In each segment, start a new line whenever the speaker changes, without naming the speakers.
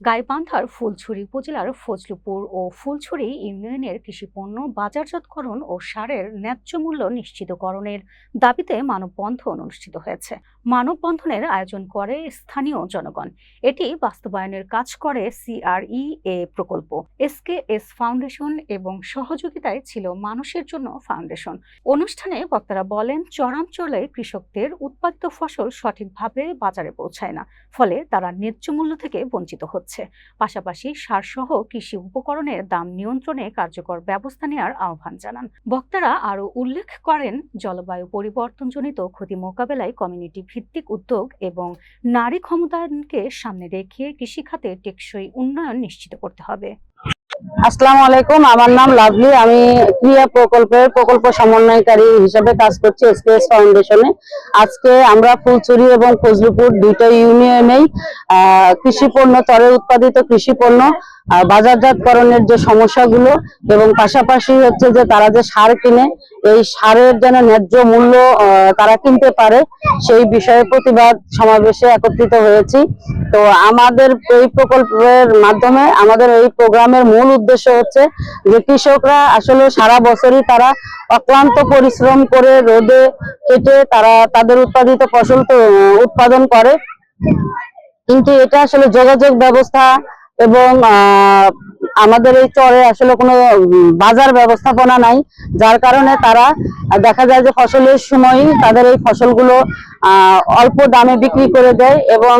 গাইবান্ধার ফুলছড়ি উপজেলার ফজলুপুর ও ফুলছড়ি ইউনিয়নের কৃষিপণ্য বাজারজাতকরণ ও সারের ন্যায্য মূল্য নিশ্চিতকরণের দাবিতে মানববন্ধন অনুষ্ঠিত হয়েছে। মানববন্ধনের আয়োজন করে স্থানীয় জনগণ। এটি বাস্তবায়নের কাজ করে সিআরই এ প্রকল্প। এসকেএস ফাউন্ডেশন এবং সহযোগিতায় ছিল মানুষের জন্য ফাউন্ডেশন। অনুষ্ঠানে বক্তারা বলেন চরাঞ্চলে কৃষকদের উৎপাদিত ফসল সঠিকভাবে বাজারে পৌঁছায় না, ফলে তারা ন্যায্য মূল্য থেকে বঞ্চিত হচ্ছে। পাশাপাশি সারসহ কৃষি উপকরণের দাম নিয়ন্ত্রণে কার্যকর ব্যবস্থা নেওয়ার আহ্বান জানান। বক্তারা আরও উল্লেখ করেন, জলবায়ু পরিবর্তনজনিত ক্ষতি মোকাবেলায় কমিউনিটি ভিত্তিক উদ্যোগ এবং নারী ক্ষমতায়নকে সামনে রেখে কৃষিখাতে টেকসই উন্নয়ন নিশ্চিত করতে হবে।
আসসালামু আলাইকুম, আমার নাম লাভলি। আমি ক্রিয়া প্রকল্পের প্রকল্প সমন্বয়কারী হিসেবে কাজ করছি এসপিএস ফাউন্ডেশনে আজকে আমরা ফুলচুরি এবং ফজলুপুর দুইটা ইউনিয়নেই কৃষি পণ্য তরে উৎপাদিত কৃষি পণ্য বাজারজাতকরণের যে সমস্যাগুলো এবং পাশাপাশি হচ্ছে যে তারা যে সার কিনে এই সারের যেন ন্যায্য মূল্য তারা কিনতে পারে, সেই বিষয়ে প্রতিবাদ সমাবেশে একত্রিত হয়েছি। তো আমাদের এই প্রকল্পের মাধ্যমে আমাদের এই প্রোগ্রামের মূল উদ্দেশ্য হচ্ছে যে কৃষকরা আসলে সারা বছরই তারা অক্লান্ত পরিশ্রম করে রোদে কেটে তারা তাদের উৎপাদিত ফসল উৎপাদন করে। কিন্তু এটা আসলে যোগাযোগ ব্যবস্থা এবং আমাদের এই চরে আসলে কোনো বাজার ব্যবস্থাপনা নাই, যার কারণে তারা দেখা যায় যে ফসলের সময় তাদের এই ফসলগুলো অল্প দামে বিক্রি করে দেয় এবং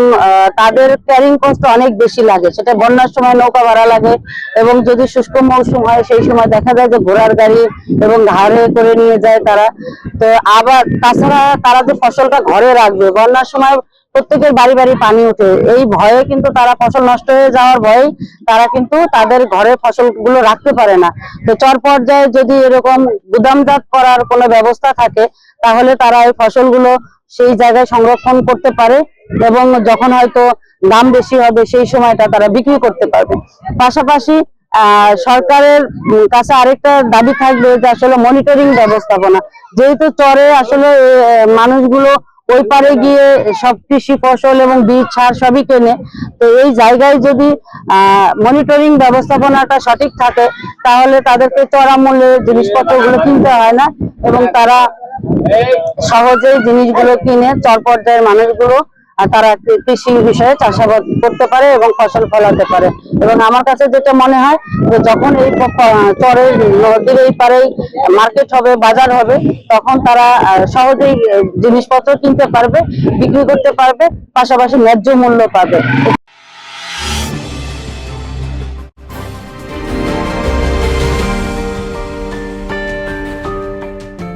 তাদের ক্যারিং কস্ট অনেক বেশি লাগে। সেটা বন্যার সময় নৌকা ভাড়া লাগে এবং যদি শুষ্ক মৌসুম হয়, সেই সময় দেখা যায় যে ঘোড়ার গাড়ি এবং ঘাড়ে করে নিয়ে যায় তারা। তো আবার, তাছাড়া তারা যে ফসলটা ঘরে রাখবে, বন্যার সময় প্রত্যেকের বাড়ি বাড়ি পানি ওঠে। এই ভয়ে কিন্তু তারা ফসল নষ্ট হয়ে যাওয়ার ভয়ে তারা কিন্তু তাদের ঘরে ফসলগুলো রাখতে পারে না। তো চর পর্যায়ে যদি এরকম গুদামজাত করার কোনো ব্যবস্থা থাকে, তাহলে তারা এই ফসলগুলো সেই জায়গায় সংরক্ষণ করতে পারে এবং যখন হয়তো দাম বেশি হবে সেই সময়টা তারা বিক্রি করতে পারবে। পাশাপাশি সরকারের কাছে আরেকটা দাবি থাকবে যে আসলে মনিটরিং ব্যবস্থাপনা। যেহেতু চরে আসলে মানুষগুলো ওই পারে গিয়ে সব কৃষি ফসল এবং বীজ সার সবই কেনে। তো এই জায়গায় যদি মনিটরিং ব্যবস্থাপনাটা সঠিক থাকে তাহলে তাদেরকে চড়া মূল্যে জিনিসপত্রগুলো কিনতে হয় না এবং তারা সহজেই জিনিসগুলো কিনে চর পর্যায়ের মানুষগুলো আর তারা কৃষি বিষয়ে চাষাবাদ করতে পারে এবং ফসল ফলাতে পারে। এবং আমার কাছে যেটা মনে হয় যে যখন এই চরের, নদীর এই পারেই মার্কেট হবে, বাজার হবে, তখন তারা সহজেই জিনিসপত্র কিনতে পারবে, বিক্রি করতে পারবে, পাশাপাশি ন্যায্য মূল্য পাবে।